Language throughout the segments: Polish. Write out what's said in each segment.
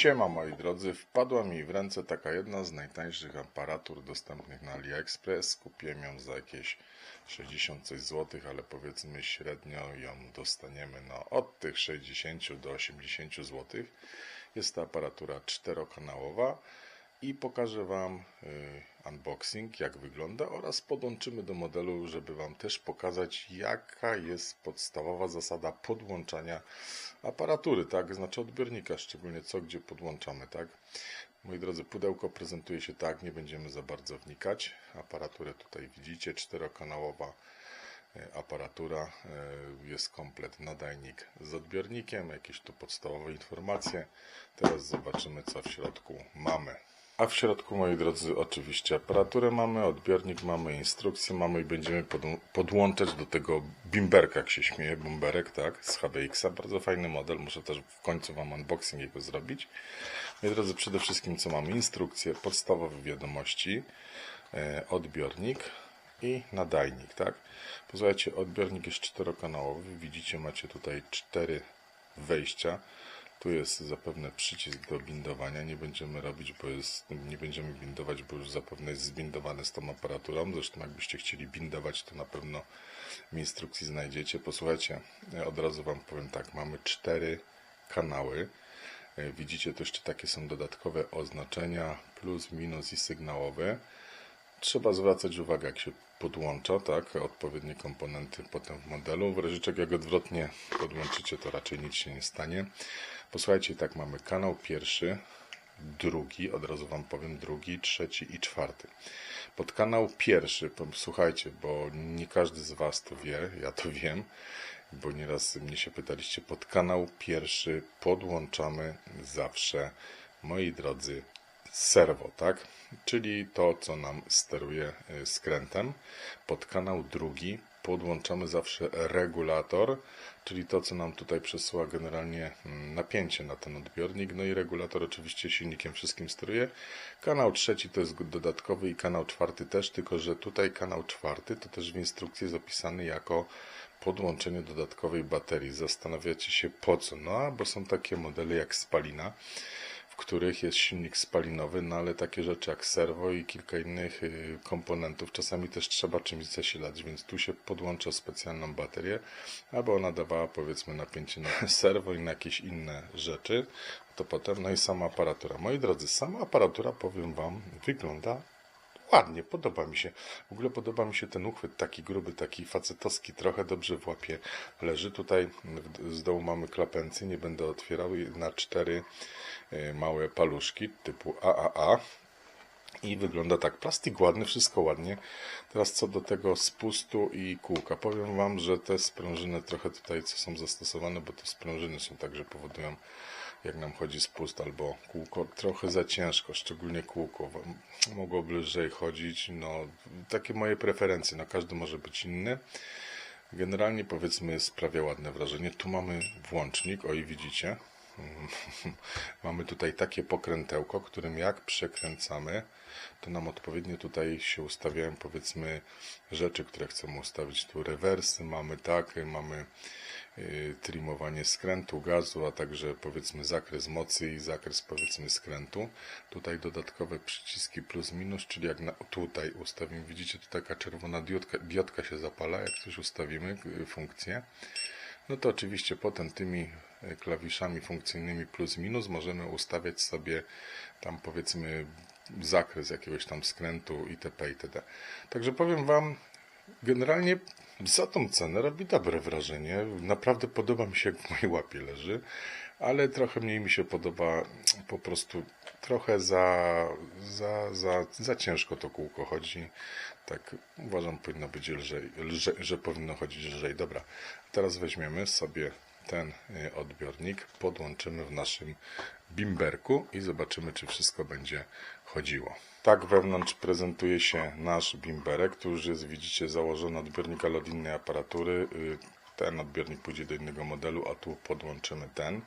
Siema moi drodzy, wpadła mi w ręce taka jedna z najtańszych aparatur dostępnych na AliExpress. Kupiłem ją za jakieś 60 coś złotych, ale powiedzmy średnio ją dostaniemy no, od tych 60 do 80 złotych. Jest to aparatura czterokanałowa i pokażę Wam y, unboxing, jak wygląda oraz podłączymy do modelu, żeby Wam też pokazać, jaka jest podstawowa zasada podłączania aparatury, tak, znaczy odbiornika, szczególnie co, gdzie podłączamy, tak. Moi drodzy, pudełko prezentuje się tak, nie będziemy za bardzo wnikać. Aparaturę tutaj widzicie, czterokanałowa y, aparatura, y, jest komplet nadajnik z odbiornikiem, jakieś tu podstawowe informacje. Teraz zobaczymy, co w środku mamy. A w środku, moi drodzy, oczywiście aparaturę mamy, odbiornik mamy, instrukcje mamy i będziemy podłączać do tego bimberka, jak się śmieje, bumberek, tak, z HBX-a. Bardzo fajny model, muszę też w końcu Wam unboxing jego zrobić. Moi drodzy, przede wszystkim co mamy? Instrukcje, podstawowe wiadomości, e, odbiornik i nadajnik, tak. Posłuchajcie, odbiornik jest czterokanałowy, widzicie, macie tutaj cztery wejścia. Tu jest zapewne przycisk do bindowania. Nie będziemy robić, bo jest, nie będziemy bindować, bo już zapewne jest zbindowane z tą aparaturą. Zresztą jakbyście chcieli bindować, to na pewno w instrukcji znajdziecie. Posłuchajcie, od razu Wam powiem tak. Mamy cztery kanały. E, widzicie, to jeszcze takie są dodatkowe oznaczenia, plus, minus i sygnałowe. Trzeba zwracać uwagę, jak się podłącza, tak, odpowiednie komponenty potem w modelu. W razie czego jak odwrotnie podłączycie, to raczej nic się nie stanie. Posłuchajcie, tak mamy kanał pierwszy, drugi, od razu Wam powiem drugi, trzeci i czwarty. Pod kanał pierwszy, słuchajcie, bo nie każdy z Was to wie, ja to wiem, bo nieraz mnie się pytaliście, pod kanał pierwszy podłączamy zawsze, moi drodzy, serwo, tak? Czyli to, co nam steruje y, skrętem. Pod kanał drugi podłączamy zawsze regulator, czyli to, co nam tutaj przesyła generalnie mm, napięcie na ten odbiornik. No i regulator oczywiście silnikiem wszystkim steruje. Kanał trzeci to jest dodatkowy i kanał czwarty też, tylko że tutaj kanał czwarty to też w instrukcji jest opisany jako podłączenie dodatkowej baterii. Zastanawiacie się po co? No, bo są takie modele jak spalina których jest silnik spalinowy, no ale takie rzeczy jak serwo i kilka innych y, komponentów czasami też trzeba czymś zasilać, więc tu się podłącza specjalną baterię, aby ona dawała powiedzmy napięcie na serwo i na jakieś inne rzeczy. To potem, no i sama aparatura. Moi drodzy, sama aparatura, powiem Wam, wygląda ładnie, podoba mi się. W ogóle podoba mi się ten uchwyt, taki gruby, taki facetowski, trochę dobrze w łapie leży. Tutaj z dołu mamy klapencję, nie będę otwierał, na cztery e, małe paluszki typu AAA. I wygląda tak, plastik ładny, wszystko ładnie. Teraz co do tego spustu i kółka. Powiem Wam, że te sprężyny trochę tutaj, co są zastosowane, bo te sprężyny są tak, że powodują jak nam chodzi spust albo kółko, trochę za ciężko, szczególnie kółko. Mogłoby lżej chodzić, no takie moje preferencje, no każdy może być inny. Generalnie powiedzmy sprawia ładne wrażenie. Tu mamy włącznik, oj widzicie, mamy tutaj takie pokrętełko, którym jak przekręcamy, to nam odpowiednio tutaj się ustawiają powiedzmy rzeczy, które chcemy ustawić. Tu rewersy mamy, tak, mamy trimowanie skrętu gazu, a także powiedzmy zakres mocy i zakres powiedzmy skrętu. Tutaj dodatkowe przyciski plus minus, czyli jak na, tutaj ustawimy, widzicie tu taka czerwona diodka, diodka się zapala, jak coś ustawimy, y, funkcję. No to oczywiście potem tymi y, klawiszami funkcyjnymi plus minus możemy ustawiać sobie tam powiedzmy zakres jakiegoś tam skrętu itp. itd. Także powiem Wam, generalnie za tą cenę robi dobre wrażenie. Naprawdę podoba mi się, jak w mojej łapie leży, ale trochę mniej mi się podoba po prostu trochę za, za, za, za ciężko to kółko chodzi. Tak uważam, powinno być lżej, że powinno chodzić lżej. Dobra, teraz weźmiemy sobie ten y, odbiornik, podłączymy w naszym bimberku i zobaczymy, czy wszystko będzie chodziło. Tak wewnątrz prezentuje się nasz bimberek. Tu już jest, widzicie, założony odbiornik, ale od innej aparatury. Y, ten odbiornik pójdzie do innego modelu, a tu podłączymy ten.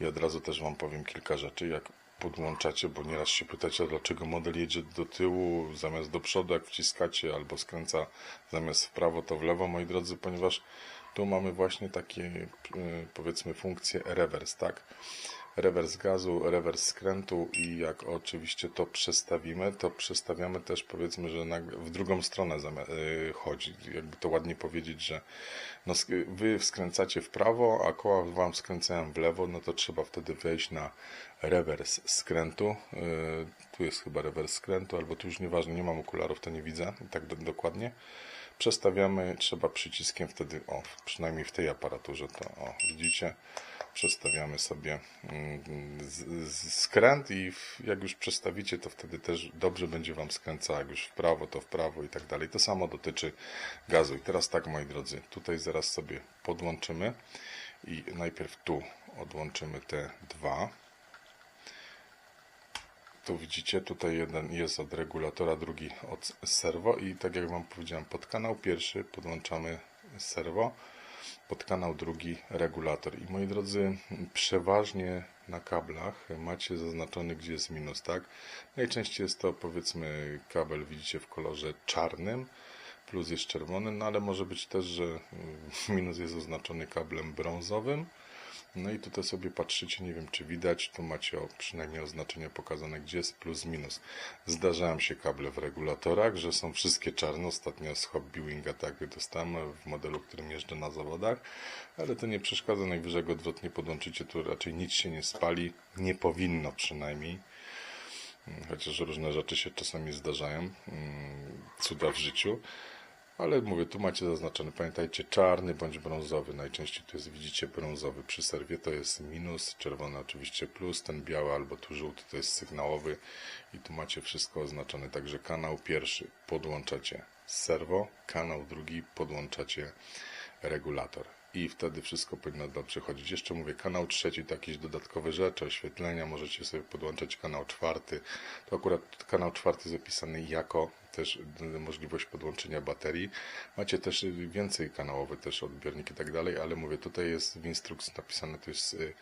I od razu też Wam powiem kilka rzeczy, jak podłączacie, bo nieraz się pytacie, dlaczego model jedzie do tyłu zamiast do przodu, jak wciskacie, albo skręca zamiast w prawo, to w lewo, moi drodzy, ponieważ tu mamy właśnie takie, y, powiedzmy, funkcję reverse, tak? rewers gazu, rewers skrętu i jak oczywiście to przestawimy, to przestawiamy też powiedzmy, że w drugą stronę y, chodzi. Jakby to ładnie powiedzieć, że no, wy skręcacie w prawo, a koła wam skręcają w lewo, no to trzeba wtedy wejść na rewers skrętu. Y, tu jest chyba rewers skrętu, albo tu już nieważne, nie mam okularów, to nie widzę tak do, dokładnie. Przestawiamy, trzeba przyciskiem wtedy, o, przynajmniej w tej aparaturze to, o, widzicie, przestawiamy sobie mm, z- z- skręt i jak już przestawicie, to wtedy też dobrze będzie Wam skręcała, jak już w prawo, to w prawo i tak dalej. To samo dotyczy gazu. I teraz tak, moi drodzy, tutaj zaraz sobie podłączymy i najpierw tu odłączymy te dwa. Tu widzicie, tutaj jeden jest od regulatora, drugi od serwo i tak jak Wam powiedziałem, pod kanał pierwszy podłączamy serwo, pod kanał drugi regulator. I moi drodzy, przeważnie na kablach macie zaznaczony, gdzie jest minus, tak? Najczęściej jest to powiedzmy kabel, widzicie w kolorze czarnym, plus jest czerwony, no ale może być też, że minus jest oznaczony kablem brązowym. No i tutaj sobie patrzycie, nie wiem czy widać, tu macie o, przynajmniej oznaczenie pokazane, gdzie jest plus, minus. Zdarzają się kable w regulatorach, że są wszystkie czarne. Ostatnio z Hobby Winga tak dostałem w modelu, którym jeżdżę na zawodach, ale to nie przeszkadza, najwyżej go odwrotnie podłączycie, tu raczej nic się nie spali, nie powinno przynajmniej. Mm, Chociaż różne rzeczy się czasami zdarzają, mm, cuda w życiu. Ale mówię, tu macie zaznaczony, pamiętajcie, czarny bądź brązowy. Najczęściej tu jest, widzicie, brązowy przy serwie to jest minus, czerwony oczywiście plus, ten biały albo tu żółty to jest sygnałowy i tu macie wszystko oznaczone. Także kanał pierwszy podłączacie serwo, kanał drugi podłączacie regulator. I wtedy wszystko powinno dobrze chodzić. Jeszcze mówię, kanał trzeci to jakieś dodatkowe rzeczy, oświetlenia, możecie sobie podłączać kanał czwarty. To akurat kanał czwarty jest opisany jako też możliwość podłączenia baterii. Macie też więcej kanałowe też odbiorniki i tak dalej, ale mówię, tutaj jest w instrukcji napisane, to jest, y,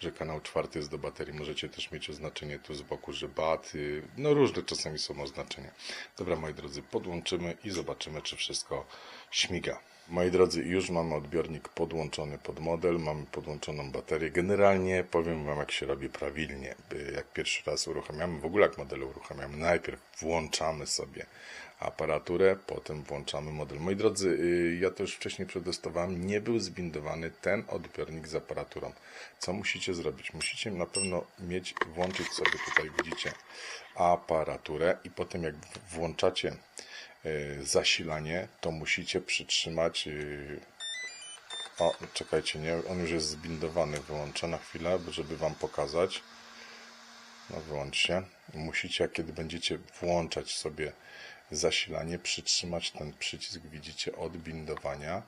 że kanał czwarty jest do baterii. Możecie też mieć oznaczenie tu z boku, że bat, y, no różne czasami są oznaczenia. Dobra, moi drodzy, podłączymy i zobaczymy, czy wszystko śmiga. Moi drodzy, już mamy odbiornik podłączony pod model, mamy podłączoną baterię. Generalnie powiem Wam, jak się robi prawidłnie. Jak pierwszy raz uruchamiamy, w ogóle jak model uruchamiamy, najpierw włączamy sobie aparaturę, potem włączamy model. Moi drodzy, y, ja to już wcześniej przetestowałem, nie był zbindowany ten odbiornik z aparaturą. Co musicie zrobić? Musicie na pewno mieć, włączyć sobie tutaj, widzicie, aparaturę i potem jak włączacie y, zasilanie, to musicie przytrzymać y, o, czekajcie, nie, on już jest zbindowany, wyłączę na chwilę, żeby Wam pokazać. No wyłączcie. Musicie, kiedy będziecie włączać sobie zasilanie, przytrzymać ten przycisk, widzicie, odbindowania.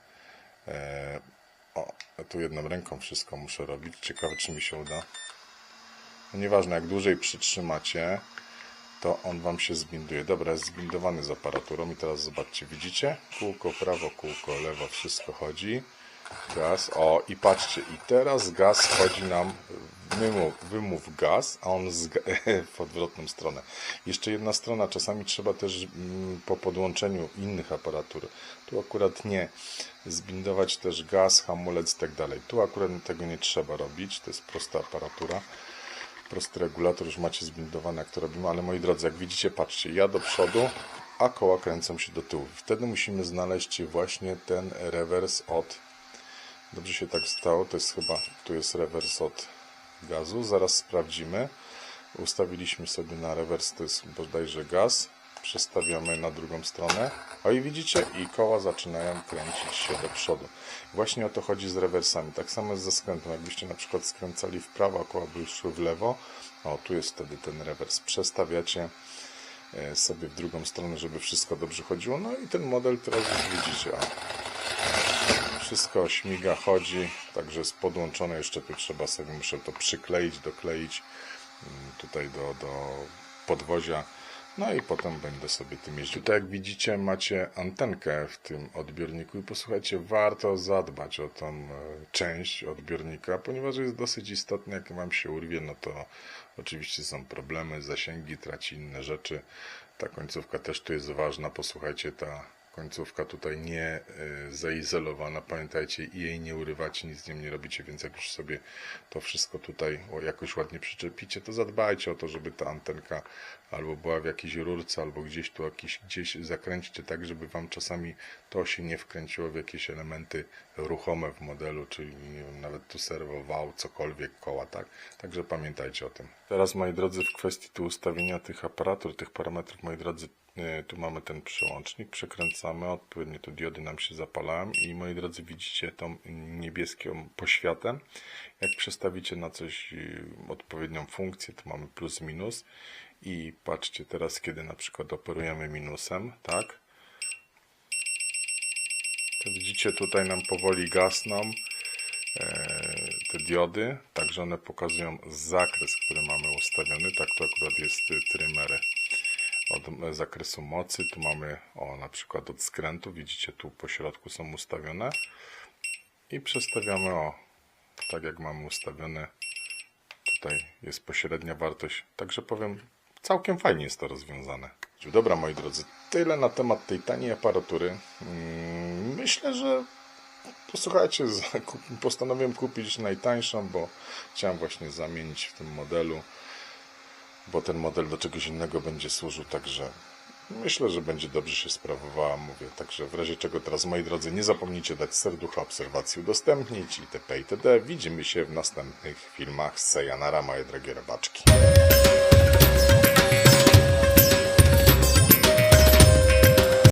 E, o, tu jedną ręką wszystko muszę robić. Ciekawe, czy mi się uda. No nieważne, jak dłużej przytrzymacie, to on Wam się zbinduje. Dobra, jest zbindowany z aparaturą i teraz zobaczcie, widzicie? Kółko prawo, kółko lewo, wszystko chodzi. Gaz, o i patrzcie, i teraz gaz chodzi nam, wymów, wymów gaz, a on z, w odwrotną stronę. Jeszcze jedna strona, czasami trzeba też mm, po podłączeniu innych aparatur, tu akurat nie, zbindować też gaz, hamulec i tak dalej. Tu akurat tego nie trzeba robić, to jest prosta aparatura prosty regulator już macie zbindowane, jak to robimy, ale moi drodzy, jak widzicie, patrzcie, ja do przodu, a koła kręcą się do tyłu. Wtedy musimy znaleźć właśnie ten rewers od... Dobrze się tak stało, to jest chyba, tu jest rewers od gazu, zaraz sprawdzimy. Ustawiliśmy sobie na rewers, to jest bodajże gaz, przestawiamy na drugą stronę, a i widzicie, i koła zaczynają kręcić się do przodu. Właśnie o to chodzi z rewersami. Tak samo jest ze skrętem. Jakbyście na przykład skręcali w prawo, a koła by szły w lewo, o tu jest wtedy ten rewers. Przestawiacie e, sobie w drugą stronę, żeby wszystko dobrze chodziło. No i ten model teraz już widzicie. O. Wszystko śmiga, chodzi, także jest podłączone. Jeszcze tu trzeba sobie, muszę to przykleić, dokleić mm, tutaj do, do podwozia. No i potem będę sobie tym jeździł. Tutaj jak widzicie macie antenkę w tym odbiorniku i posłuchajcie, warto zadbać o tą e, część odbiornika, ponieważ jest dosyć istotne, jak wam się urwie, no to oczywiście są problemy, zasięgi, traci inne rzeczy. Ta końcówka też tu jest ważna, posłuchajcie, ta końcówka tutaj nie y, zaizolowana. Pamiętajcie, jej nie urywacie, nic z nim nie robicie, więc jak już sobie to wszystko tutaj jakoś ładnie przyczepicie, to zadbajcie o to, żeby ta antenka albo była w jakiejś rurce, albo gdzieś tu jakiś, gdzieś zakręcicie tak, żeby wam czasami to się nie wkręciło w jakieś elementy ruchome w modelu, czyli nie wiem, nawet tu serwo, wał, cokolwiek, koła, tak? Także pamiętajcie o tym. Teraz, moi drodzy, w kwestii tu ustawienia tych aparatur, tych parametrów, moi drodzy, tu mamy ten przełącznik, przekręcamy, odpowiednio tu diody nam się zapalają i moi drodzy widzicie tą niebieską poświatę. Jak przestawicie na coś y, odpowiednią funkcję, to mamy plus minus i patrzcie teraz, kiedy na przykład operujemy minusem, tak? To widzicie, tutaj nam powoli gasną e, te diody, także one pokazują zakres, który mamy ustawiony. Tak to akurat jest trymer od e, zakresu mocy. Tu mamy o na przykład od skrętu, widzicie tu po środku są ustawione i przestawiamy o tak jak mamy ustawione. Tutaj jest pośrednia wartość, także powiem całkiem fajnie jest to rozwiązane. Dobra moi drodzy, tyle na temat tej taniej aparatury. Mm, Myślę, że Posłuchajcie, postanowiłem kupić najtańszą, bo chciałem właśnie zamienić w tym modelu, bo ten model do czegoś innego będzie służył, także myślę, że będzie dobrze się sprawowała, mówię. Także w razie czego teraz, moi drodzy, nie zapomnijcie dać serducha obserwacji udostępnić itp. itd. Widzimy się w następnych filmach z Sejanara, moje drogie rybaczki.